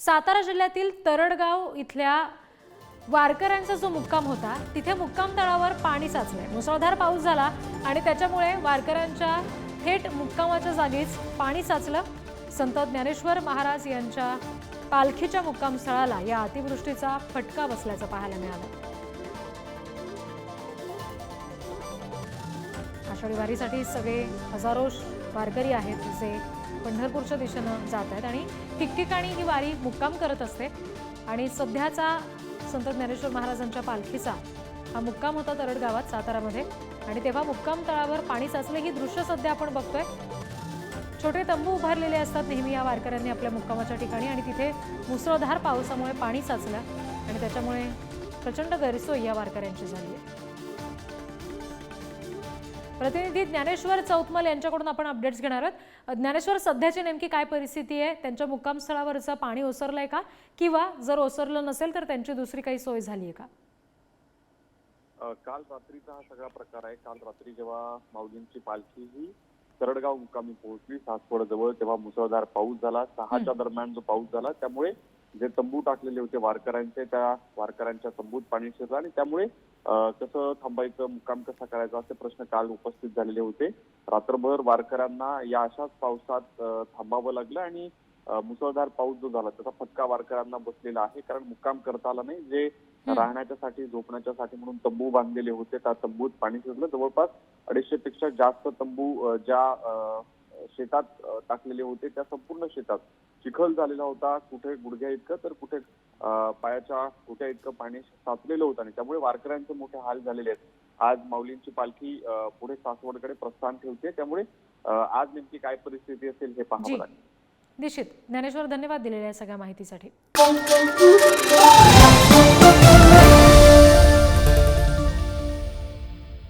सातारा जिल्ह्यातील तरडगाव इथल्या वारकऱ्यांचा जो मुक्काम होता तिथे मुक्काम तळावर पाणी साचले मुसळधार पाऊस झाला आणि त्याच्यामुळे वारकऱ्यांच्या थेट मुक्कामाच्या जागीच पाणी साचलं. संत ज्ञानेश्वर महाराज यांच्या पालखीच्या मुक्कामस्थळाला या अतिवृष्टीचा फटका बसल्याचं पाहायला मिळालं. आषाढी वारीसाठी सगळे हजारो वारकरी आहेत जे पंढरपूरच्या दिशेनं जात आहेत. आणि ठिकठिकाणी ही वारी मुक्काम करत असते. आणि सध्याचा संत ज्ञानेश्वर महाराजांच्या पालखीचा हा मुक्काम होता तरड गावात सातारामध्ये. आणि तेव्हा मुक्काम तळावर पाणी साचले ही दृश्य सध्या आपण बघतोय. छोटे तंबू उभारलेले असतात नेहमी या वारकऱ्यांनी आपल्या मुक्कामाच्या ठिकाणी. आणि तिथे मुसळधार पावसामुळे पाणी साचलं. आणि त्याच्यामुळे प्रचंड गैरसोय या वारकऱ्यांची झाली आहे. प्रतिनिधी ज्ञानेश्वर चौतमल यांच्याकडून आपण अपडेट्स घेणार आहोत. ज्ञानेश्वर सध्याची नेमकी काय परिस्थिती आहे? त्यांच्या मुक्काम स्थळावरचं पाणी ओसरलंय का? किंवा जर ओसरलं नसेल तर त्यांची दुसरी काही सोय झाली आहे का? काल रात्रीचा हा सगळा प्रकार आहे. काल रात्री जेव्हा माऊलींची पालखी ही तरडगाव मुक्कामी पोहोचली सासवड जवळ तेव्हा मुसळधार पाऊस झाला. सहाच्या दरम्यान जो पाऊस झाला त्यामुळे जे तंबू टाकलेले होते वारकऱ्यांचे त्या वारकऱ्यांच्या तंबूत पाणी शिरलं आणि त्यामुळे कसं थांबायचं मुक्काम कसा करायचा असे प्रश्न काल उपस्थित झालेले होते. रात्रभर वारकऱ्यांना या अशाच पावसात थांबावं लागलं आणि मुसळधार पाऊस जो झाला त्याचा फटका वारकऱ्यांना बसलेला आहे. कारण मुक्काम करता आला नाही. जे राहण्याच्यासाठी झोपण्याच्यासाठी म्हणून तंबू बांधलेले होते त्या तंबूत पाणी शिरलं. जवळपास अडीचशे पेक्षा जास्त तंबू ज्या अ, शेतात टाकलेले होते. त्या संपूर्ण शेतात चिखल झालेला होता. कुठे गुडघ्या इतकं तर कुठे पायाच्या कुठ्या इतकं पाणी साचलेलं होतं आणि त्यामुळे वारकऱ्यांचे मोठे हाल झालेले आहेत. आज माऊलींची पालखी पुढे सासवडकडे प्रस्थान ठेवते. त्यामुळे आज नेमकी काय परिस्थिती असेल हे जी. पाहावं लागेल. निश्चित. ज्ञानेश्वर धन्यवाद दिलेल्या सगळ्या माहितीसाठी.